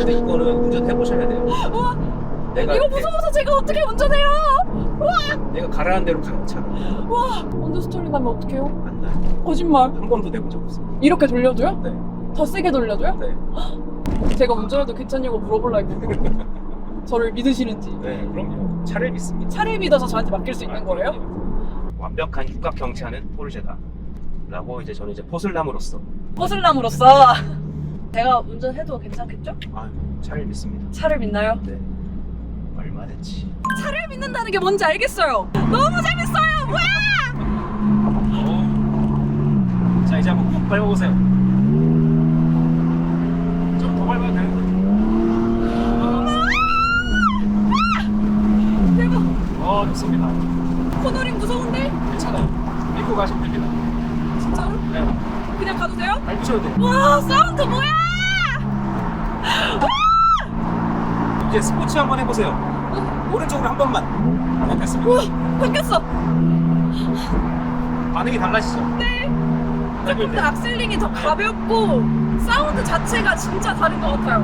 근데 이거는 운전해 보셔야 돼요. 우와 내가 이거 이렇게 무서워서 제가 어떻게 운전해요? 내가 가라는 대로 가는 차가 와 언더스토리 나면 어떡해요? 안 나요. 거짓말 한 번도 내본 적 없어요. 이렇게 돌려도요? 네. 더 세게 돌려도요? 네. 제가 운전해도 괜찮냐고 물어볼라 했거든요 저를 믿으시는지 네, 그럼요. 차를 믿습니다. 차를 믿어서 저한테 맡길 수 있는 아, 거예요? 완벽한 육각 경치하는 포르쉐다. 라고 이제 저는 이제 포슬남으로서 포슬남으로서 제가 운전해도 괜찮겠죠? 아, 차를 믿습니다. 차를 믿나요? 네. 얼마든지. 차를 믿는다는 게 뭔지 알겠어요 너무 재밌어요 뭐야 어. 자 이제 한번 푹 밟아보세요. 좀 더 밟아도 되는. 대박 어 좋습니다. 코너링 무서운데? 괜찮아요. 믿고 가시면 됩니다. 진짜로? 네. 그냥 가도 돼요? 밟으셔도 돼요. 와 사운드 뭐야 이제 스포츠 한번 해보세요. 오른쪽으로 한 번만. 네, 됐습니다. 바뀌었어 반응이 달라지죠? 네 밟을 조금 때. 더 악셀링이 더 가볍고 사운드 자체가 진짜 다른 것 같아요